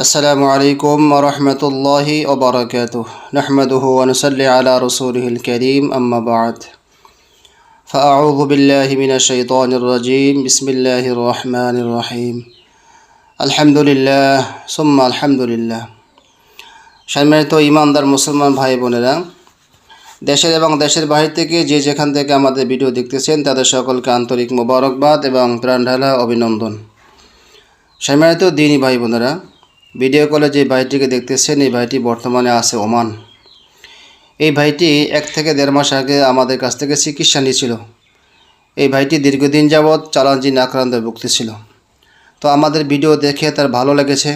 السلام عليكم ورحمة الله وبركاته نحمده ونصلي على رسوله الكريم أما بعد فأعوذ بالله من الشيطان الرجيم بسم الله الرحمن الرحيم الحمد لله ثم الحمد لله সম্মানিত ইমানদার মুসলমান ভাই বোনেরা দেশের এবং দেশের বাহির থেকে যে যেখান থেকে আমাদের ভিডিও দেখতেছেন তাদের সকলকে আন্তরিক মোবারকবাদ এবং প্রাণঢালা অভিনন্দন সম্মানিত দিনী ভাই বোনেরা ভিডিও কলে যে ভাইটিকে দেখতেছেন, এই ভাইটি বর্তমানে আছে ওমান। এই ভাইটি এক থেকে দেড় মাস আগে আমাদের কাছ থেকে চিকিৎসা নিয়েছিল। এই ভাইটি দীর্ঘদিন যাবৎ চালানজিন আক্রান্ত ভুগতেছিল। তো আমাদের ভিডিও দেখে তার ভালো লেগেছে।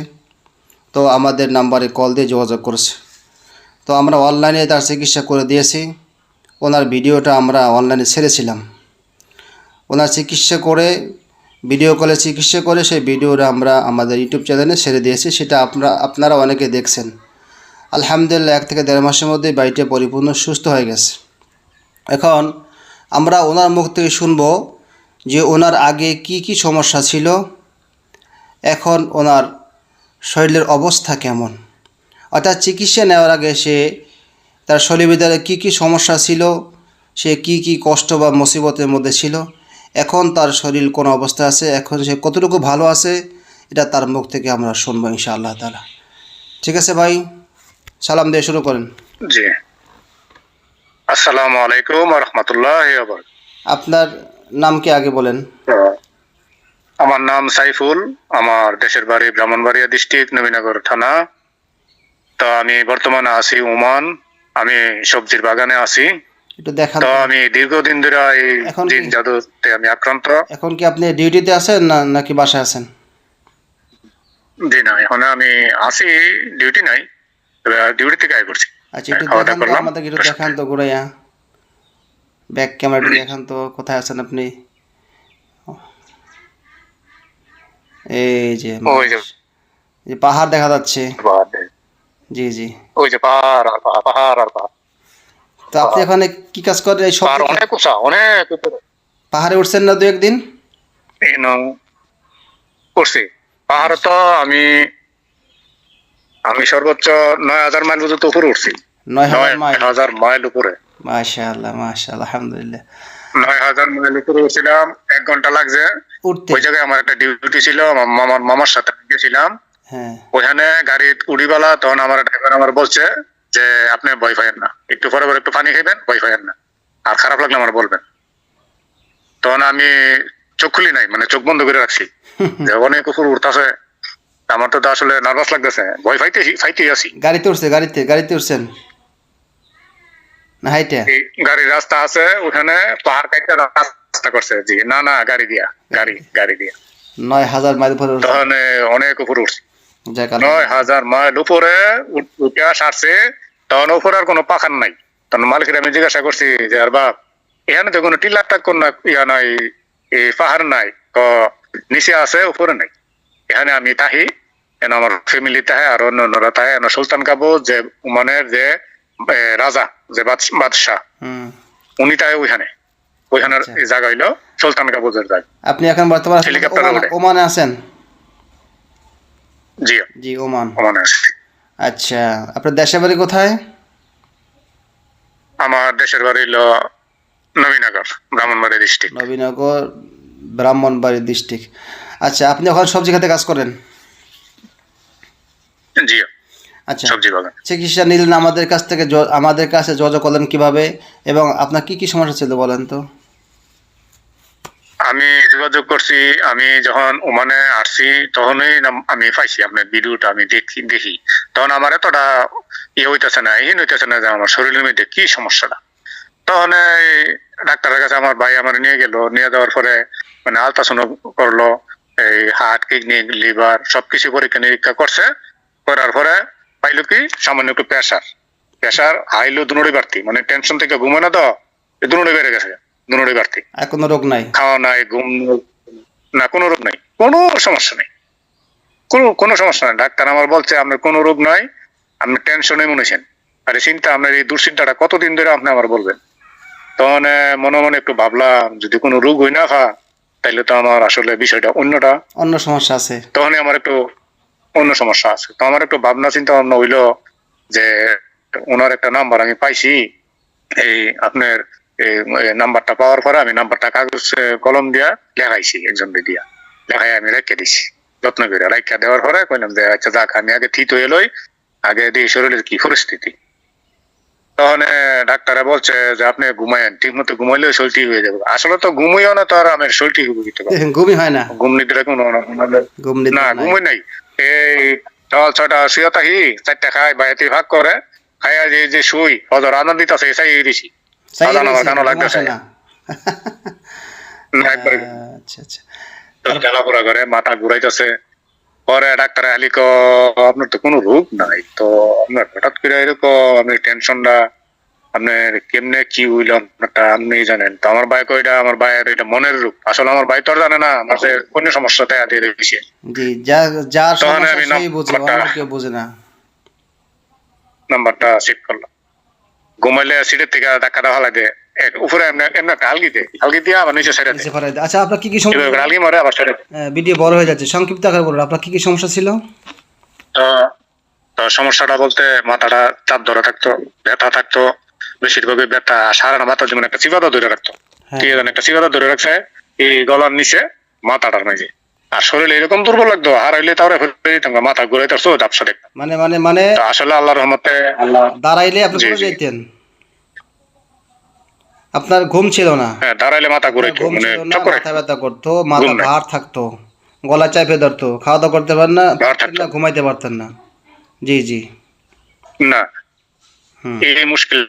তো আমাদের নাম্বারে কল দিয়ে যোগাযোগ করেছে। তো আমরা অনলাইনে তার চিকিৎসা করে দিয়েছি। ওনার ভিডিওটা আমরা অনলাইনে ছেড়েছিলাম। ওনার চিকিৎসা করে ভিডিও কলে চিকিৎসা করে সেই ভিডিওটা আমরা আমাদের ইউটিউব চ্যানেলে ছেড়ে দিয়েছি, সেটা আপনারা আপনারা অনেকে দেখছেন। আলহামদুলিল্লাহ, এক থেকে দেড় মাসের মধ্যে বাড়িটা পরিপূর্ণ সুস্থ হয়ে গেছে। এখন আমরা ওনার মুখ থেকে শুনব যে ওনার আগে কি কি সমস্যা ছিল, এখন ওনার শরীরের অবস্থা কেমন। অর্থাৎ চিকিৎসা নেওয়ার আগে সে তার শরীর কী কী সমস্যা ছিল, সে কি কি কষ্ট বা মুসিবতের মধ্যে ছিল এখন তার শরীর কোন অবস্থা আছে এখন সে কতটুকু ভালো আছে এটা তার মুখ থেকে আমরা শুনব ইনশাআল্লাহ তালা ঠিক আছে ভাই? সালাম দিয়ে শুরু করেন। জি। আসসালামু আলাইকুম রহমতুল্লাহ আপনার নাম কি আগে বলেন? আমার নাম সাইফুল আমার দেশের বাড়ি ব্রাহ্মণবাড়িয়া ডিস্ট্রিক্ট নবীনগর থানা। তা আমি বর্তমানে আছি ওমান আমি সবজির বাগানে আছি। একটু দেখান। তো আমি দীর্ঘদিন ধরে এই জিন জাদুতে আমি আক্রান্ত। এখন কি আপনি ডিউটিতে আছেন না নাকি বাসায় আছেন? জি না এখন আমি আছি ডিউটি নাই ডিউটি থেকে আয় করছি। আচ্ছা একটু দেখান তো। আমাদেরকে একটু দেখান তো ঘুরাইয়া। ব্যাক ক্যামেরাটা দেখান তো কোথায় আছেন আপনি? এই যে যে। পাহাড় দেখা যাচ্ছে। জি জি। ওই যে পাহাড় আর পাহাড় আর পাহাড়। তো আপনি এখানে কি কাজ করেন? এই সব অনেক উঁচা অনেক উপরে। পাহাড়ে উঠছেন না দু একদিন? করছি পাহাড়ে তো আমি আমি সর্বোচ্চ নয় হাজার মাইল পর্যন্ত উপরে উঠছি। নয় হাজার মাইল? উপরে। মাশাআল্লাহ মাশাআল্লাহ আলহামদুলিল্লাহ। নয় হাজার মাইল উপরে উঠছিলাম এক ঘণ্টা লাগছে। ওই জায়গায় আমার একটা ডিউটি ছিল মামার মামার সাথে গেছিলাম। হ্যাঁ। ওখানে গাড়ি উড়িবালা তখন আমার ড্রাইভার আমার বলছে যে আপনি ভয় পাইয়েন না। একটু পরে পরে একটু পানি খাইবেন ভয় পাইয়েন না। আর খারাপ লাগলে আমার বলবেন। তখন আমি চোখ খুলি নাই মানে চোখ বন্ধ করে রাখছি। যে অনেক উপর উঠতেছে আমার তো আসলে নার্ভাস লাগতেছে। ভয় ফাইতে ফাইতে আছি। গাড়িতে উঠছে গাড়িতে গাড়িতে উঠছেন? না হাইটে? এই গাড়ির রাস্তা আছে ওখানে পাহাড় কাটতে রাস্তা করছে। জি না না গাড়ি দিয়া গাড়ি গাড়ি দিয়া। নয় হাজার মাইল উপরে। তখন অনেক উপর উঠছি নয় হাজার মাইল উপরে উঠে সারছে। তখন উপরে আর কোনো পাখান নাই। তখন মালিকের আমি জিজ্ঞাসা করছি যে আর বাপ এখানে তো কোনো টিলার টাক কোন ইয়া নাই এই পাহাড় নাই তো নিচে আছে উপরে নাই। এখানে আমি থাকি এন আমার ফ্যামিলি থাকে আর অন্য অন্যরা থাকে এন সুলতান কাবু যে উমানের যে রাজা যে বাদশ- বাদশাহ হুম। উনি থাকে ওইখানে। ওইখানের আচ্ছা। জায়গা হইল সুলতান কাবুজের জায়গা। আপনি এখন বর্তমানে হেলিকপ্টারে ওমান- আছেন? জি। জি ওমান। ওমানে আছে। আচ্ছা আপনার দেশের বাড়ি কোথায়? আমার দেশের বাড়ি হইল নবীনগর ব্রাহ্মণবাড়ি ডিস্ট্রিক্ট নবীনগর ব্রাহ্মণবাড়ি ডিস্ট্রিক্ট আচ্ছা আপনি ওখানে সবজি খাতে কাজ করেন? জি। আচ্ছা সবজি বাগান। চিকিৎসা নিলেন আমাদের কাছ থেকে আমাদের কাছে যোগাযোগ করলেন কীভাবে? এবং আপনার কি কি সমস্যা ছিল বলেন তো? আমি যোগাযোগ করছি, আমি যখন ওমানে আসছি, তখনই আমি পাইছি আপনার ভিডিওটা, আমি দেখি দেখি। তখন আমার এতটা ইয়ে হইতেছে না ইন হইতেছে না যে আমার শরীরের মধ্যে কি সমস্যাটা। তখন ডাক্তারের কাছে আমার ভাই আমার নিয়ে গেল, নিয়ে যাওয়ার পরে মানে আলট্রাসাউন্ড করল, এই হার্ট, কিডনি, লিভার সবকিছু পরীক্ষা নিরীক্ষা করছে, করার পরে পাইলো কি, সামান্য একটু প্রেশার। প্রেশার হাইলো দুনোরই বাড়তি মানে টেনশন থেকে ঘুমে না তো দুনোরই বেড়ে গেছে। দুনোরই বাড়তি আর কোনো রোগ নাই? খাওয়া নাই ঘুম না কোনো রোগ নাই। কোনো সমস্যা নেই। কোনো কোনো সমস্যা নেই। ডাক্তার আমার বলছে আপনার কোনো রোগ নাই আপনি টেনশনে মনেছেন আরে চিন্তা আপনার এই দুশ্চিন্তাটা কতদিন ধরে আপনি আমার বলবেন? তখন মনে মনে একটু ভাবলাম যদি কোনো রোগ হই না খা তাইলে তো আমার আসলে বিষয়টা অন্যটা। অন্য সমস্যা আছে। তখনই আমার একটু অন্য সমস্যা আছে। তো আমার একটু ভাবনা চিন্তা ভাবনা হইল যে ওনার একটা নাম্বার আমি পাইছি এই আপনার নাম্বারটা পাওয়ার পরে আমি নাম্বারটা কাগজ কলম দিয়া লেখাইছি একজন দিয়া লেখাই আমি রেখে দিছি। যত্ন করে রেখে দেওয়ার পরে কইলাম যে আচ্ছা যাক আমি আগে ঠিক হয়ে লই আগে দিই শরীরের কি পরিস্থিতি? তখন ডাক্তারে বলছে যে আপনি ঘুমায়েন ঠিক মতো ঘুমাইলে শরীর ঠিক হয়ে যাবে। আসলে তো ঘুমাইও না তো আর আমার শরীর ঠিক হবে কি করে? ঘুমই হয় না। ঘুম নিতে কোনো না নাই। ঘুমই নাই। এই সকাল ছয়টা শুয়ে থাকি চারটা খাই বাইরে ভাগ করে খাইয়া যে যে শুই হজর আনন্দিত দিতেছে চাই দিছি। আচ্ছা আচ্ছা। খেলাফোড়া করে মাথা ঘুরাইতেছে। পরে ডাক্তার আলী ক আপনার তো কোনো রোগ নাই তো আপনার হঠাৎ করে এরকম আপনি টেনশনটা আপনার কেমনে কি হইল আপনারটা আপনি জানেন? তো আমার ভাই কইটা আমার ভাইয়ের এটা মনের রূপ আসলে আমার ভাই তো আর জানে না আমার যে কোন সমস্যাতে দিয়ে দিয়েছে জি যা যার সমস্যা সেই বুঝে নাম্বারটা- অন্য কেউ বুঝে না। নাম্বারটা চেক করলাম। ঘুমাইলে সিটের থেকে ধাক্কাটা ভালাই দে এক উপরে এমনি এমনি একটা আলগি দে। আলগি দিয়ে আবার নিচে সাইডে দেয়। আচ্ছা আপনার কি কি সমস্যা? আলগি মারে আবার সাইডে ভিডিও বড় হয়ে যাচ্ছে। সংক্ষিপ্ত আকারে বলুন আপনার কি কি সমস্যা ছিল? তো তো সমস্যাটা বলতে মাথাটা চাপ ধরে থাকতো ব্যথা থাকতো বেশিরভাগই ব্যথা যেমন একটা চিবাদা ধরে রাখতো। হ্যাঁ। একটা চিবাদা ধরে রাখছে এই গলার নিচে মাথাটার মাঝে। আর শরীরে এরকম দুর্বল লাগতো আর হইলে তাহলে ফেলে দিতাম গা, মাথা ঘুরে তার চোখ ঝাপসা দেখতাম মানে মানে মানে আসলে আল্লাহর রহমতে দাঁড়াইলে আপনি জি, যাইতেন। আপনার ঘুম ছিল না। হ্যাঁ দাঁড়াইলে মাথা ঘুরে মানে ছিল না চক করে। মাথা ব্যথা করতো মাথা ভার থাকতো গলা চাপে ধরতো খাওয়া দাওয়া করতে পারেন না ঘুমাইতে পারতেন না। জি জি। না। এই মুশকিল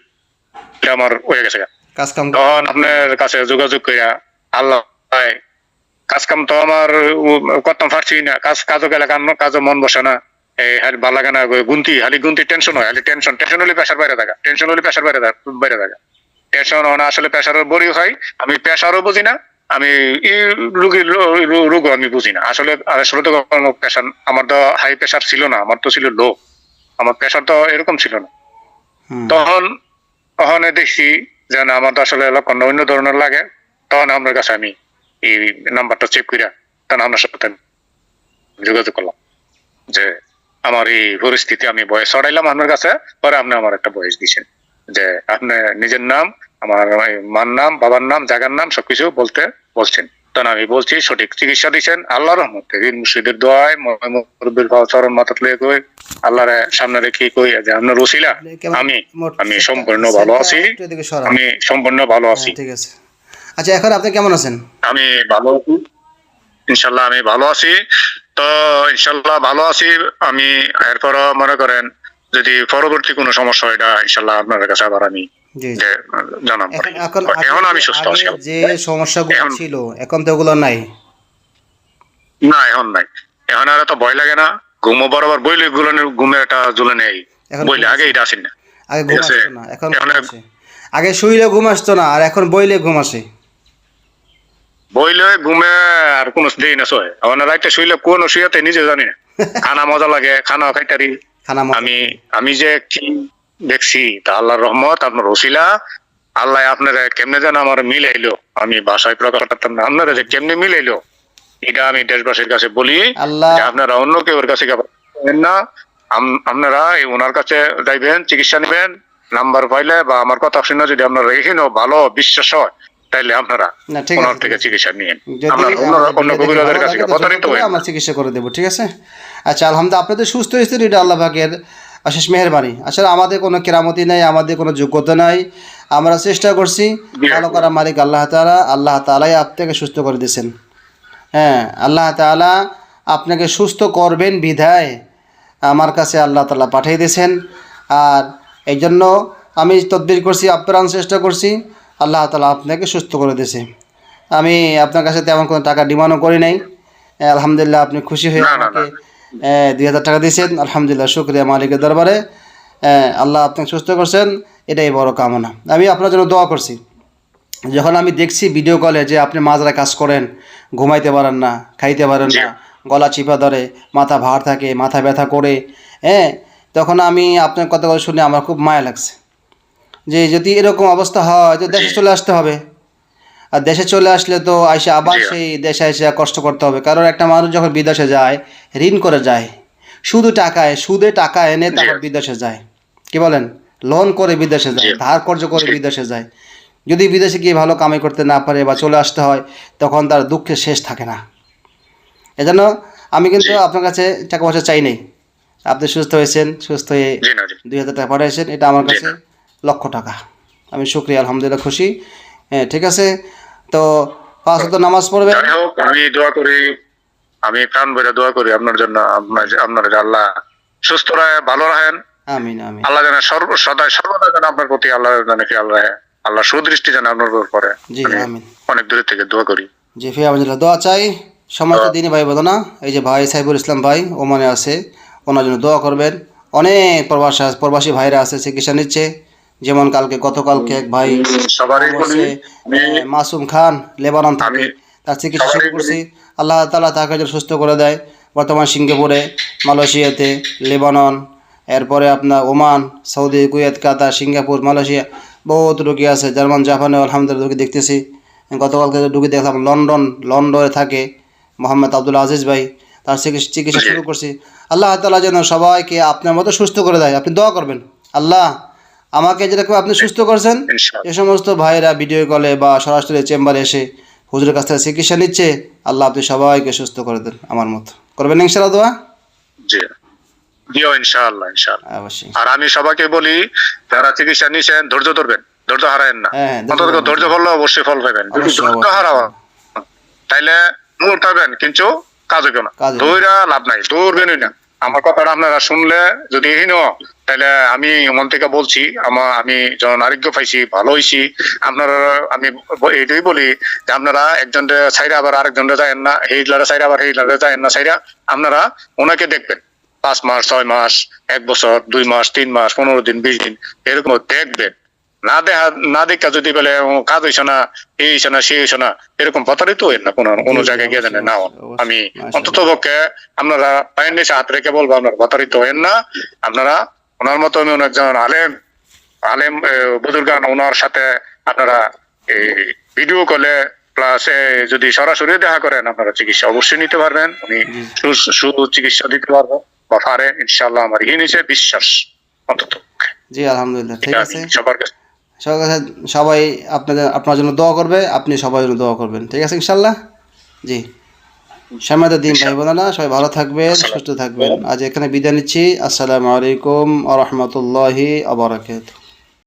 আমার হয়ে গেছে কাজ কাম তখন আপনার কাছে যোগাযোগ করিয়া আল্লাহ কাজ কাম তো আমার করতাম পারছি না। কাজ কাজও গেলে কাম কাজও মন বসে না। এই হালি ভালো লাগে না গুনতি খালি গুনতি টেনশন হয় খালি টেনশন টেনশন হলে প্রেশার বাইরে থাকা টেনশন হলে প্রেশার বাইরে থাকা বাইরে থাকা। টেনশন হয় না আসলে প্রেশারের বড়ি হয়। আমি প্রেশারও বুঝি না আমি এই রোগীর রোগও আমি বুঝি না। আসলে আসলে তো প্রেশার আমার তো হাই প্রেশার ছিল না আমার তো ছিল লো আমার প্রেশার তো এরকম ছিল না। তখন তখন দেখছি যে না আমার তো আসলে লক্ষণ অন্য ধরনের লাগে তখন আমার কাছে আমি এই নাম্বারটা চেক করিয়া আপনার সাথে যোগাযোগ করলাম। যে আমার এই পরিস্থিতি আমি বয়স ছড়াইলাম আপনার কাছে পরে আপনি আমার একটা বয়স দিছেন যে আপনি নিজের নাম আমার মার নাম বাবার নাম নাম সবকিছু বলতে বলছেন। তখন আমি বলছি সঠিক চিকিৎসা দিচ্ছেন আল্লাহর রহমতে। বীর মুর্শিদের দোয়ায় মুরব্বীর চরণ মাথা তুলে কই আল্লাহর সামনে রেখে কই যে আপনার রসিলা আমি আমি সম্পূর্ণ ভালো আছি। আমি সম্পূর্ণ ভালো আছি। ঠিক আছে। আচ্ছা এখন আপনি কেমন আছেন? আমি ভালো আছি। ইনশাল্লাহ আমি ভালো আছি। তো ইনশাল্লাহ ভালো আছি। আমি এরপরও মনে করেন যদি পরবর্তী কোনো সমস্যা হয় এটা ইনশাল্লাহ আপনার কাছে আবার আমি জি জি। যে জানাম এখন এখন এখন আগে আমি সুস্থ আছি যে সমস্যাগুলো ছিল এখন তো ওগুলো নাই? না এখন নাই। এখন আর তো ভয় লাগে না। ঘুমো বরাবর বইলে গুলনের ঘুমের একটা জুলে নেই। এখন বইলে আগে এটা আসেন না। আগে ঘুম আসতো না এখন এখন ঘুম এক- আসে। আগে শুইলে ঘুম আসতো না আর এখন বইলে ঘুম আসে। বইলে ঘুমে আর কোনো দেই না সয় আমার রাইতে শুইলে কোন শুয়াতে নিজে জানি না। খানা মজা লাগে খানা খাইতারি। আমি আমি যে কি দেখছি তা আল্লাহর রহমত আপনার ওসিলা আল্লাহ আপনারা কেমনে যেন আমার মিলাইলো। আমি ভাষায় প্রকাশ করতাম না আপনারা যে কেমনে মিলাইলো এটা আমি দেশবাসীর কাছে বলি আপনারা অন্য কেউ কাছে না। আপনারা এই ওনার কাছে যাইবেন চিকিৎসা নেবেন নাম্বার পাইলে বা আমার কথা শুনে যদি আপনারা এখানে ভালো বিশ্বাস হয়। তাইলে আপনারা না ঠিক ওনার আছে থেকে চিকিৎসা নিয়েন। অন্য আমার কাছে প্রতারিত চিকিৎসা করে দেবো ঠিক আছে? আচ্ছা আলহামদুলিল্লাহ আপনাদের সুস্থ স্থিতি এটা আল্লাহ পাকের অশেষ মেহরবানি। আসলে আমাদের কোনো কেরামতি নাই আমাদের কোনো যোগ্যতা নাই। আমরা চেষ্টা করছি ভালো করা মালিক আল্লাহ তাআলা আল্লাহ তাআলাই আপনাকে সুস্থ করে দিয়েছেন। হ্যাঁ আল্লাহ তাআলা আপনাকে সুস্থ করবেন বিধায় আমার কাছে আল্লাহ তাআলা পাঠিয়ে দিয়েছেন। আর এই জন্য আমি তদবির করছি আপ্রাণ চেষ্টা করছি। আল্লাহ তালা আপনাকে সুস্থ করে দিয়েছে। আমি আপনার কাছে তেমন কোনো টাকা ডিমান্ডও করি নাই। আলহামদুলিল্লাহ আপনি খুশি হয়ে আমাকে দুই হাজার টাকা দিয়েছেন। আলহামদুলিল্লাহ শুক্রিয়া মালিকের দরবারে। আল্লাহ আপনাকে সুস্থ করছেন। এটাই বড় কামনা। আমি আপনার জন্য দোয়া করছি। যখন আমি দেখছি ভিডিও কলে যে আপনি মাজরা কাজ করেন ঘুমাইতে পারেন না খাইতে পারেন না গলা চিপা ধরে মাথা ভার থাকে মাথা ব্যথা করে হ্যাঁ তখন আমি আপনার কথা কথা শুনে আমার খুব মায়া লাগছে। যে যদি এরকম অবস্থা হয় তো দেশে চলে আসতে হবে। আর দেশে চলে আসলে তো আইসা আবার সেই দেশে এসে কষ্ট করতে হবে। কারণ একটা মানুষ যখন বিদেশে যায় ঋণ করে যায় শুধু টাকায় সুদে টাকা এনে তারপর বিদেশে যায়। কি বলেন? লোন করে বিদেশে যায় ধার কর্য করে বিদেশে যায়। যদি বিদেশে গিয়ে ভালো কামাই করতে না পারে বা চলে আসতে হয় তখন তার দুঃখের শেষ থাকে না। এজন্য আমি কিন্তু আপনার কাছে টাকা পয়সা চাই নাই। আপনি সুস্থ হয়েছেন সুস্থ হয়ে দুই হাজার টাকা পাঠিয়েছেন এটা আমার কাছে। লক্ষ টাকা। আমি শুক্রিয়া আলহামদুলিল্লাহ খুশি। হ্যাঁ ঠিক আছে। তো পাঁচ নামাজ হোক আমি দোয়া করি আমি প্রাণ ভরে দোয়া করি আপনার জন্য আপনার আল্লাহ সুস্থ রাখেন ভালো রাখেন আমিন আমিন। আল্লাহ যেন সর্ব সদায় সর্বদা যেন আপনার প্রতি আল্লাহ যেন খেয়াল রাখে। আল্লাহ সুদৃষ্টি যেন আপনার উপর পড়ে জি আমিন। অনেক দূরে থেকে দোয়া করি। জি ফি আলহামদুলিল্লাহ দোয়া চাই। সমস্ত দিনই ভাই বোধ না এই যে ভাই সাইবুল ইসলাম ভাই ওমানে আছে ওনার জন্য দোয়া করবেন। অনেক প্রবাসী প্রবাসী ভাইরা আছে চিকিৎসা নিচ্ছে। যেমন কালকে গতকালকে এক ভাই মাসুম খান লেবানন থাকে তার চিকিৎসা শুরু করছি। আল্লাহ তালা তাকে যেন সুস্থ করে দেয় বর্তমান সিঙ্গাপুরে মালয়েশিয়াতে লেবানন এরপরে আপনার Oman Saudi Kuwait Qatar Singapore Malaysia বহুত রোগী আছে জার্মান জাপানে আলহামদুলিল্লাহ রোগী দেখতেছি। গতকালকে রুগী দেখলাম লন্ডন লন্ডনে থাকে মোহাম্মদ আব্দুল আজিজ ভাই তার চিকিৎসা চিকিৎসা শুরু করছি। আল্লাহ তালা যেন সবাইকে আপনার মতো সুস্থ করে দেয়। আপনি দোয়া করবেন। আল্লাহ আমাকে যেরকম আপনি সুস্থ করছেন যে সমস্ত ভাইরা ভিডিও কলে বা সরাসরি চেম্বারে এসে হুজুরের কাছ থেকে চিকিৎসা নিচ্ছে আল্লাহ আপনি সবাইকে সুস্থ করে দেন আমার মতো। করবেন ইনশাল্লাহ দোয়া? জি। দিও ইনশাআল্লাহ ইনশাআল্লাহ। অবশ্যই। আর আমি সবাইকে বলি যারা চিকিৎসা নিছেন ধৈর্য ধরবেন ধৈর্য হারায়েন না। হ্যাঁ, ধৈর্য অন্তত ধৈর্য ধরলে অবশ্যই ফল পাবেন যদি ধৈর্য। হারাও তাইলে মূল পাবেন কিন্তু কাজ হইব না। দৌড়া লাভ নাই দৌড়বেনই না। আমার কথাটা আপনারা শুনলে যদি হীন তাহলে আমি মন থেকে বলছি আমার আমি যখন আরোগ্য পাইছি, ভালো হয়েছি আপনারা, আমি এইটাই বলি যে আপনারা একজনকে ছাইরা আবার আরেকজনকে যায়েন না হেইলারে ছাইরা আবার হেইলারে যায়েন না, ছাইরা আপনারা ওনাকে দেখবেন। পাঁচ মাস, ছয় মাস, এক বছর, দুই মাস, তিন মাস, পনেরো দিন, বিশ দিন, এরকম দেখবেন। না দেখা না দেখা যদি বলে কাজ হইছে না এই হইছে না সে হইছে না এরকম প্রতারিত হইন না কোনো কোনো জায়গায় গিয়ে জানে না আমি অন্তত পক্ষে আপনারা পায়ের নিচে হাত রেখে বলব আপনারা প্রতারিত হইন না। আপনারা ওনার মতো আমি একজন আলেম আলেম বুজুর্গান ওনার সাথে আপনারা এই ভিডিও কলে প্লাস যদি সরাসরি দেখা করেন আপনারা চিকিৎসা অবশ্যই নিতে পারবেন। উনি সুচিকিৎসা দিতে পারব বা পারে ইনশাল্লাহ আমার এই নিচে বিশ্বাস অন্তত জি আলহামদুলিল্লাহ ঠিক আছে। সবার কাছে সবার কাছে সবাই আপনাদের আপনার জন্য দোয়া করবে আপনি সবার জন্য দোয়া করবেন। ঠিক আছে ইনশাল্লাহ জি। সময় দিন ভাই না সবাই ভালো থাকবেন সুস্থ থাকবেন। আজ এখানে বিদায় নিচ্ছি। আসসালামু আলাইকুম আ রহমতুল্লাহি আবরাকাত